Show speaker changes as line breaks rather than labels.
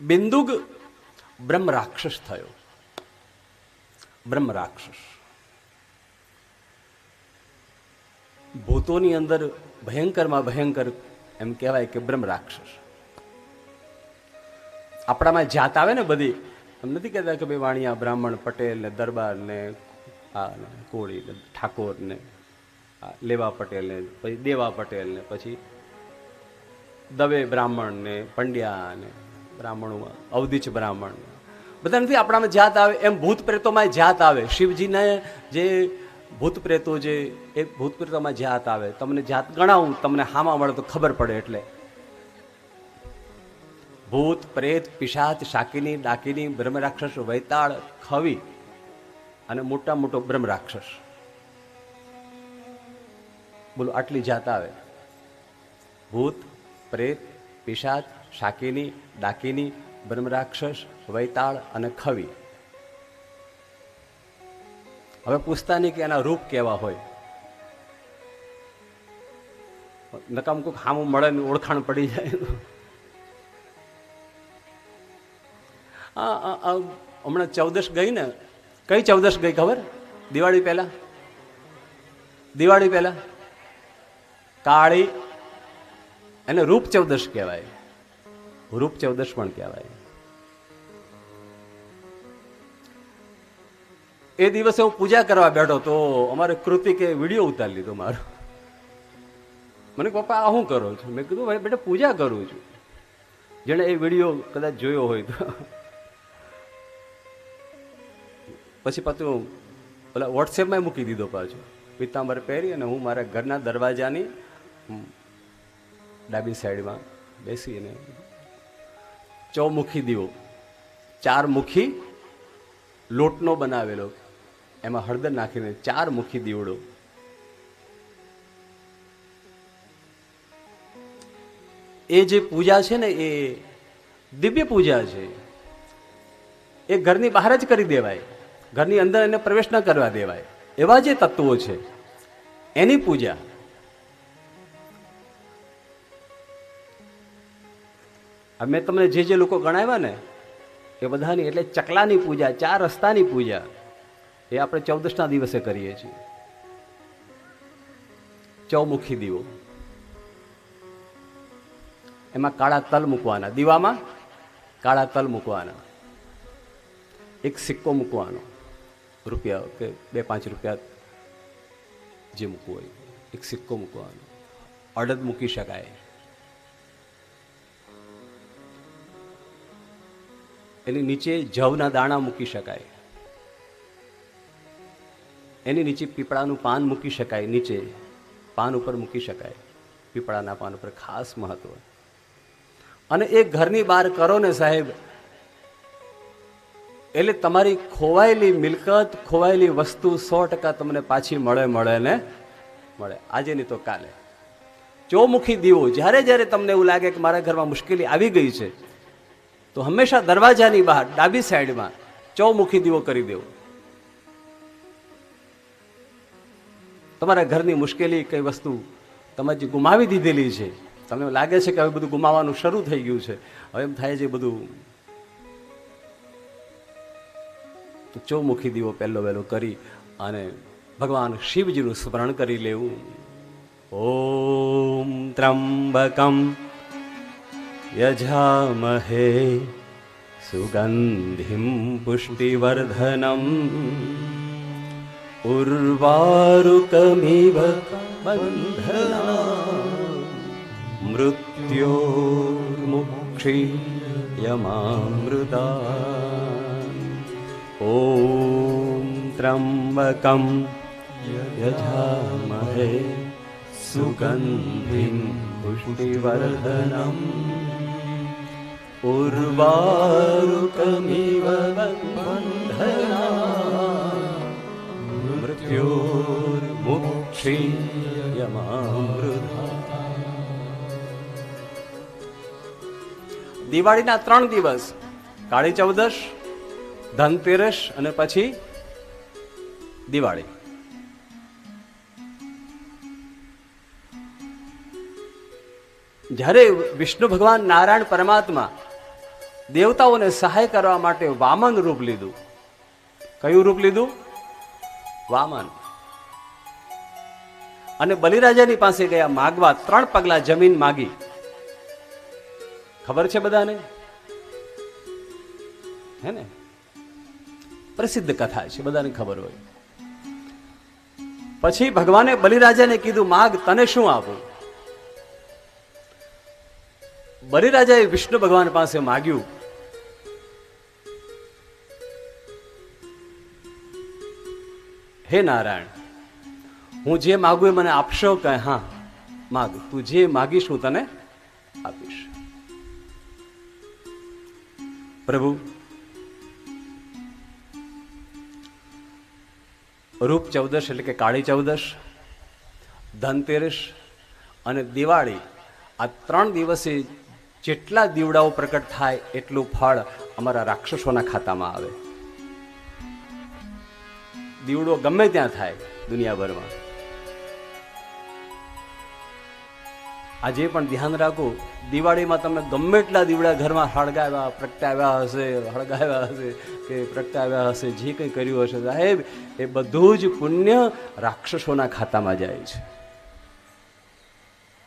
બિંદુગ બ્રહ્મ રાક્ષસ થયો બ્રહ્મ રાક્ષસ ભૂતોની અંદર ભયંકરમાં ભયંકર એમ કહેવાય કે બ્રહ્મ રાક્ષસ આપણામાં જાત આવે ને બધી એમ નથી કહેતા કે ભાઈ વાણિયા બ્રાહ્મણ પટેલ ને દરબાર ને આ કોળી ને ઠાકોર ને લેવા પટેલ ને પછી દેવા પટેલ ને પછી દવે બ્રાહ્મણ ને પંડ્યા ને બ્રાહ્મણોમાં, અવધિચ બ્રાહ્મણમાં. બધા નથી આપણામાં જાત આવે, એમ ભૂત પ્રેતોમાં જાત આવે. શિવજીને જે ભૂત પ્રેતો જે, એ ભૂત પ્રેતોમાં જાત આવે. તમને જાત ગણાવું, તમને હામા મળે તો ખબર પડે એટલે. ભૂત, પ્રેત, પિશાચ, શાકીની, ડાકીની, બ્રહ્મરાક્ષસ, વૈતાળ, ખવી અને મોટા મોટો બ્રહ્મરાક્ષસ. બોલો, આટલી જાત આવે. ભૂત, પ્રેત, પિશાચ શાકિની, ડાકિની, બ્રહ્મરાક્ષસ, વૈતાળ અને ખવી. હવે પૂછતા નહીં કે એના રૂપ કેવા હોય? નકામ કોઈક હામું મળે ને ઓળખાણ પડી જાય. હમણાં ચૌદશ ગઈ ને? કઈ ચૌદશ ગઈ ખબર? દિવાળી પહેલા? દિવાળી પહેલા? કાળી? એને રૂપ ચૌદશ કહેવાય. રૂપ ચૌદશ પણ કહેવાય. એ દિવસે હું પૂજા કરવા બેઠો તો અમારે કૃતિકે વીડિયો ઉતારી લીધો મારો. મને પપ્પા, આ શું કરો છો? મેં કીધું, ભાઈ, બેટા, પૂજા કરું છું. જેણે એ વીડિયો કદાચ જોયો હોય તો. પછી પાછું ઓલા વોટ્સએપમાં મૂકી દીધો પાછો. પિત્તાંબર પહેરી અને હું મારા ઘરના દરવાજાની ડાબી સાઈડમાં બેસી અને ચૌમુખી દીવો. ચાર મુખી લોટનો બનાવેલો. એમાં હળદર નાખીને ચાર મુખી દીવડો. એ જે પૂજા છે ને, એ દિવ્ય પૂજા છે. એ ઘરની બહાર જ કરી દેવાય. ઘરની અંદર એને પ્રવેશ ન કરવા દેવાય. એવા જે તત્વો છે, એની પૂજા મેં તમને જે જે લોકો ગણાવ્યા ને, એ બધાની એટલે ચકલાની પૂજા, ચાર રસ્તાની પૂજા, એ આપણે ચૌદશના દિવસે કરીએ છીએ. ચૌમુખી દીવો. એમાં કાળા તલ મૂકવાના. દીવામાં કાળા તલ મૂકવાના. એક સિક્કો મૂકવાનો. રૂપિયા કે બે પાંચ રૂપિયા જે મૂકવું હોય, એક સિક્કો મૂકવાનો. અડદ મૂકી શકાય. એની નીચે જવના દાણા મૂકી શકાય. એની નીચે પીપળાનું પાન મૂકી શકાય. નીચે પાન ઉપર મૂકી શકાય. પીપળાના પાન ઉપર ખાસ મહત્વ. અને એ ઘરની બહાર કરો ને સાહેબ. એટલે તમારી ખોવાયેલી મિલકત, ખોવાયેલી વસ્તુ સો ટકા તમને પાછી મળે મળે ને મળે. આજે નહીં તો કાલે. ચોમુખી દીવો. જ્યારે જ્યારે તમને એવું લાગે કે મારા ઘરમાં મુશ્કેલી આવી ગઈ છે તો હંમેશા દરવાજાની બહાર, ડાબી સાઈડમાં ચૌમુખી દીવો કરી દેવો. તમારા ઘરની મુશ્કેલી કઈ વસ્તુ તમે જે ગુમાવી દીધેલી છે, તમને લાગે છે કે હવે બધું ગુમાવવાનું શરૂ થઈ ગયું છે, હવે એમ થાય છે બધું તો ચૌમુખી દીવો પહેલો વહેલો કરી અને ભગવાન શિવજીનું સ્મરણ કરી લેવું. ઓમ ત્રંબકમ यजामहे। सुगन्धिं पुष्टिवर्धनम्। उर्वारुकमिव बन्धना मृत्योर्मुक्षीयमामृता। ॐ त्र्यम्बकं यजामहे। सुगन्धिं पुष्टिवर्धनम्। उर्वारुकमिव बन्धना મૃત્યોર્મુક્ષીયમામૃતા દિવાળીના ત્રણ દિવસ કાળી ચૌદશ ધનતેરસ અને પછી દિવાળી જ્યારે વિષ્ણુ ભગવાન નારાયણ પરમાત્મા દેવતાઓને સહાય કરવા માટે વામન રૂપ લીધું. કયું રૂપ લીધું? વામન. અને બલિરાજાની પાસે ગયા માગવા ત્રણ પગલા જમીન માગી. ખબર છે બધાને? હે ને? પ્રસિદ્ધ કથા છે, બધાને ખબર હોય. પછી ભગવાને બલિરાજાને કીધું, માગ, તને શું આપું? બલિરાજાએ વિષ્ણુ ભગવાન પાસે માગ્યું હે નારાયણ, હું જે માગું એ મને આપશો કે હા, માગ તું જે માગીશ હું તને આપીશ. પ્રભુ, રૂપ ચૌદશ એટલે કે કાળી ચૌદશ, ધનતેરસ અને દિવાળી આ ત્રણ દિવસે જેટલા દીવડાઓ પ્રકટ થાય એટલું ફળ અમારા રાક્ષસોના ખાતામાં આવે. દીવડો ગમે ત્યાં થાય દુનિયાભરમાં. આજે પણ ધ્યાન રાખો, દિવાળીમાં તમે ગમે એટલા દીવડા ઘરમાં હળગાવ્યા, પ્રગટાવ્યા હશે, હળગાવ્યા હશે, કે પ્રગટાવ્યા હશે, જે કંઈ કર્યું હશે સાહેબ, એ બધું જ પુણ્ય રાક્ષસોના ખાતામાં જાય છે.